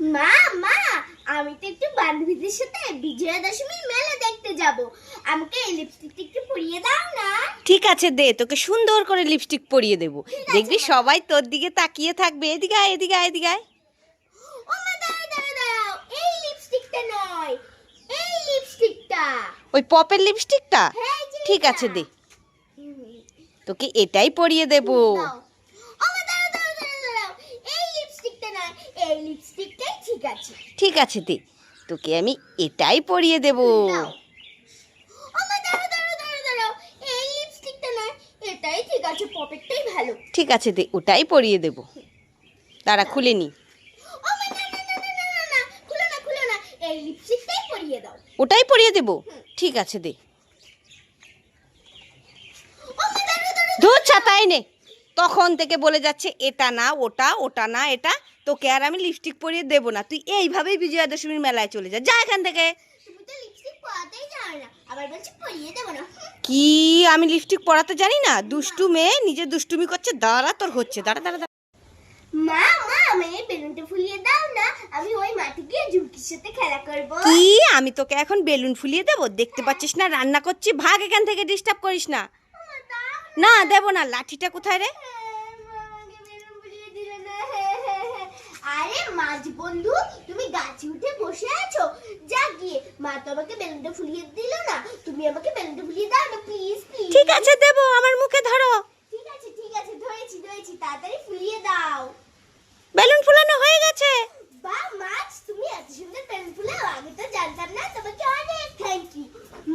মা মা আমি তো একটু বান্ধবীদের সাথে বিজয়া দশমীর মেলা দেখতে যাব। আমাকে এই লিপস্টিকটা একটু পরিয়ে দাও না। ঠিক আছে দে তোকে সুন্দর করে লিপস্টিক পরিয়ে দেবো। দেখবি সবাই তোর দিকে তাকিয়ে থাকবে। এদিকে আয় এদিকে আয় এদিকে আয়। ও মা দাঁড়াও দাঁড়াও দাঁড়াও। এই লিপস্টিকটা নয়। এই লিপস্টিকটা ওই পপের লিপস্টিকটা হ্যাঁ ঠিক আছে দে। তোকে এটাই পরিয়ে দেবো। ঠিক আছে দি। তোকে আমি এটাই পরিয়ে দেব। ঠিক আছে দে ওটাই পরিয়ে দেব। তারা খুলে নি। ওটাই পরিয়ে দেব। ঠিক আছে দে। ধুর ছাতায় নে তখন থেকে বলে যাচ্ছে এটা না ওটা ওটা না এটা। তোকে আর আমি লিপস্টিক পরিয়ে দেবো না। তুই এইভাবেই বিজয়া দশমীর মেলায় চলে যা। যা এখান থেকে। কি? আমি লিপস্টিক পরাতে জানি না? দুষ্টু মেয়ে নিজে দুষ্টুমি করছে দাঁড়া তোর হচ্ছে। দাঁড়া দাঁড়া দাঁড়া। মা মা আমি বেলুনটা ফুলিয়ে দাও না। আমি ওই মাঠে গিয়ে ঝুঁকির সাথে খেলা করব। কি? আমি তোকে এখন বেলুন ফুলিয়ে দেবো? দেখতে পাচ্ছিস না? রান্না করছি। ভাগ এখান থেকে ডিস্টার্ব করিস না। না দেবো না। লাঠিটা কোথায় রে? আরে মাঝ বন্ধু তুমি গাছে উঠে বসে আছো? যা গিয়ে। মা তো আমাকে বেলুনটা ফুলিয়ে দিল না। তুমি আমাকে বেলুনটা ফুলিয়ে দাও না প্লিজ প্লিজ ঠিক আছে দেবো আমার মুখে ধরো। ঠিক আছে ঠিক আছে ধরেছি ধরেছি তাড়াতাড়ি ফুলিয়ে দাও। বেলুন ফুলানো হয়ে গেছে। বা মাছ তুমি এত সুন্দর বেলুন ফুলাও আমি তো জানতাম না তোমাকে অনেক। থ্যাংক ইউ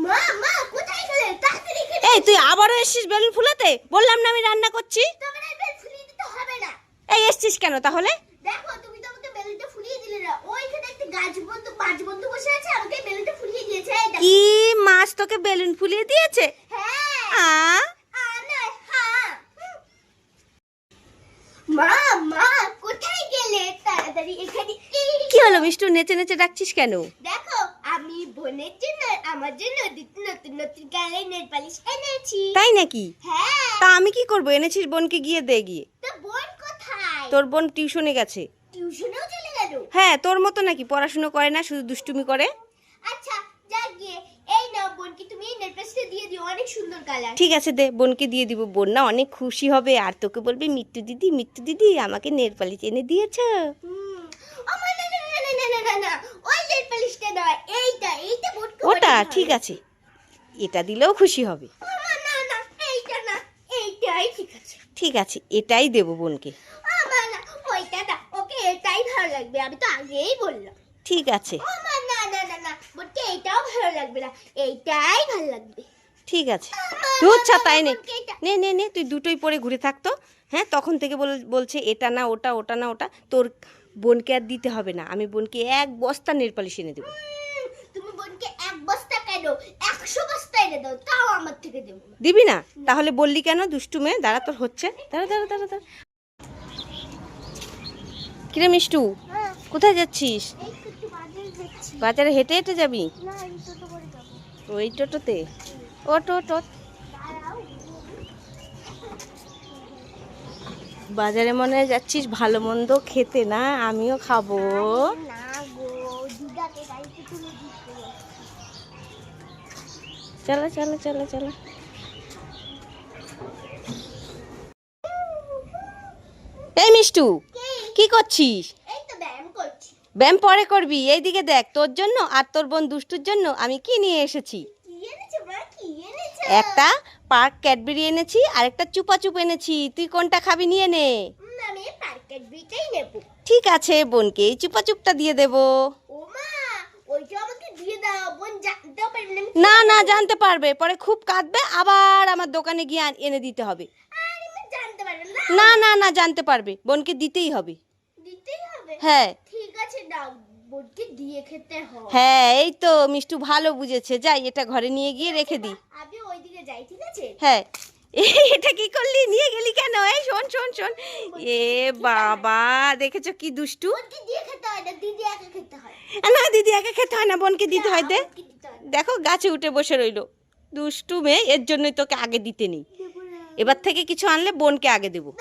মা মা কোথায় গেলে? তাড়াতাড়ি এই তুই আবারও এসেছিস বেলুন ফুলাতে? বললাম না আমি রান্না করছি। তোমার বেলুন ফুলিয়ে দিতে হবে না। এই এসেছিস কেন তাহলে দেখো তুমি তো আমাকে বেলুনটা ফুলিয়ে দিলে না ওইখানে একটা গাছ বন্ধু মাছ বন্ধু বসে আছে আমাকে বেলুনটা ফুলিয়ে দিয়েছে এই দেখো। কি মাছ তোকে বেলুন ফুলিয়ে দিয়েছে। হ্যাঁ। আ? আ নয়। হুম। মা মা কোথায় গেলে? তাড়াতাড়ি এখানে কি হলো মিষ্টু নেচে নেচে ডাকছিস কেন? দেখো আমি বোনের জন্য আমার জন্য নতুন নতুন নেল পালিশ এনেছি। তাই নাকি? হ্যাঁ। তা আমি কি করব? এনেছিস বোনকে গিয়ে দে গিয়ে। তো বোন কোথায়? তোর বোন টিউশনে গেছে। টিউশনেও চলে গেল? হ্যাঁ তোর মতো নাকি পড়াশুনো করে না শুধু দুষ্টুমি করে? ঠিক আছে দে বোনকে দিয়ে দিব বোন না অনেক খুশি হবে আর তোকে বলবে মিত্তু দিদি মৃত্যু দিদি আমাকে নেরপালি এনে দিয়েছ ওটা ঠিক আছে এটা দিলেও খুশি হবে ঠিক আছে এটাই দেব বোনকে এটাই ভালো লাগবে ঠিক আছে না, এইটাও ভালো লাগবে না, এইটাই ভালো লাগবে। ঠিক আছে। মা, তুই না, না, নে নে তুই দুটোই পরে ঘুরে থাকতো হ্যাঁ তখন থেকে বল- বলছে এটা না ওটা ওটা না ওটা। তোর বোনকে আর দিতে হবে না। আমি বোনকে এক বস্তা নেল পালিশ এনে দেবো। তুমি বোনকে এক বস্তা কেন? একশো বস্তা এনে দাও তাও আমার থেকে দেবো দিবি না? তাহলে বললি কেন? দুষ্টু মেয়ে দাঁড়া তোর হচ্ছে। দাঁড়া দাঁড়া দাঁড়া দাঁড়া। কিরে মিষ্টু কোথায় যাচ্ছিস? বাজারে হেঁটে হেঁটে যাবি? ওই টোটোতে? ও টোটো। বাজারে মনে হয় যাচ্ছিস ভালো মন্দ খেতে না? আমিও খাব। চলো চলো চলো চলো। এই মিষ্টু কি করছিস? ব্যায়াম পরে করবি এইদিকে দেখ তোর জন্য আর তোর বোন দুষ্টুর জন্য আমি কি নিয়ে এসেছি? একটা পার্ক ক্যাডবেরি এনেছি আর একটা চুপা চুপ এনেছি তুই কোনটা খাবি নিয়ে নে। ঠিক আছে বোনকে এই চুপা চুপটা দিয়ে দেবো। না না জানতে পারবে পরে খুব কাঁদবে আবার আমার দোকানে গিয়ে এনে দিতে হবে। না। না না জানতে পারবে বোনকে দিতেই হবে? হ্যাঁ। আছে? দাও বোনকে দিয়ে খেতে হয় হ্যাঁ এই তো মিষ্টু ভালো বুঝেছে। যাই এটা ঘরে নিয়ে গিয়ে রেখে দিই। আমি ওইদিকে যাই ঠিক আছে? হ্যাঁ। এটা কি করলি? নিয়ে গেলি কেন? এই শোন শোন শোন। এ বাবা দেখেছ কি দুষ্টু? হয় না দিদি একা খেতে হয়। না বোনকে দিতে হয় দে। দেখো গাছে উঠে বসে রইল। দুষ্টু মেয়ে এর জন্যই তোকে আগে দিতে নেই। এবার থেকে কিছু আনলে বোনকে আগে দেবো।